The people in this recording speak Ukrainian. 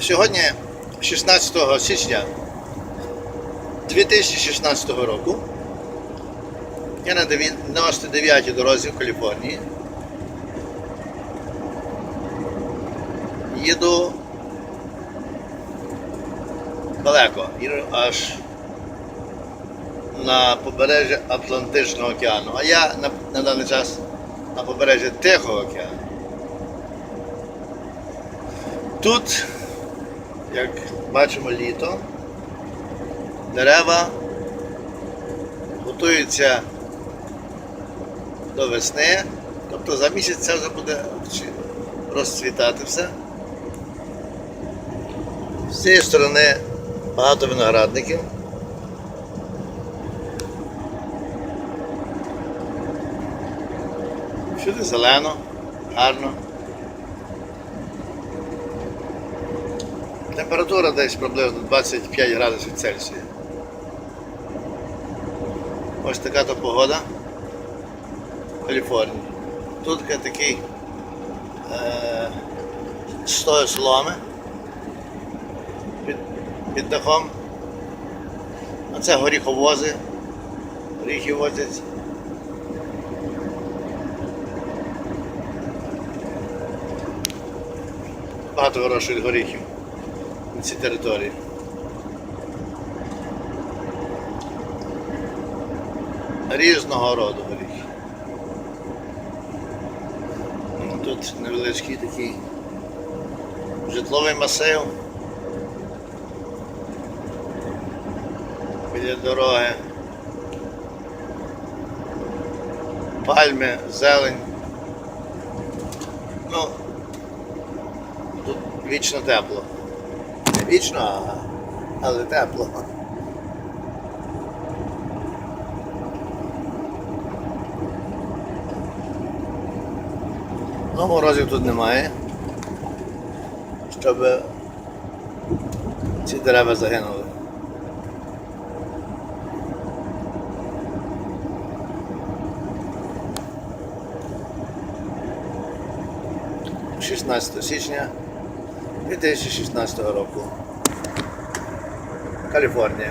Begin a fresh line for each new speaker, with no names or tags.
Сьогодні 16 січня 2016 року. Я на 99-й дорозі в Каліфорнії. Їду далеко, їду аж на побережжя Атлантичного океану, а я на, на даний час на побережжі Тихого океану. Тут, як бачимо, літо, дерева готуються до весни, тобто за місяць це вже буде розцвітати все. З цієї сторони багато виноградників. Всюди зелено, гарно. Температура десь приблизно 25 градусів Цельсія. Ось така то погода в Каліфорнії. Тут такий е, стою соломи під, під дахом. А це горіховози. Горіхи возять. Багато хороших горіхів цій території. Різного роду горіхи. Ну, Тут невеличкий такий житловий масив. Біля дороги. Пальми, зелень. Ну, тут вічно тепло. Вічно, але тепло. Ну, морозів тут немає. Щоб ці дерева загинули. Шістнадцятого січня 2016 року. Каліфорнія.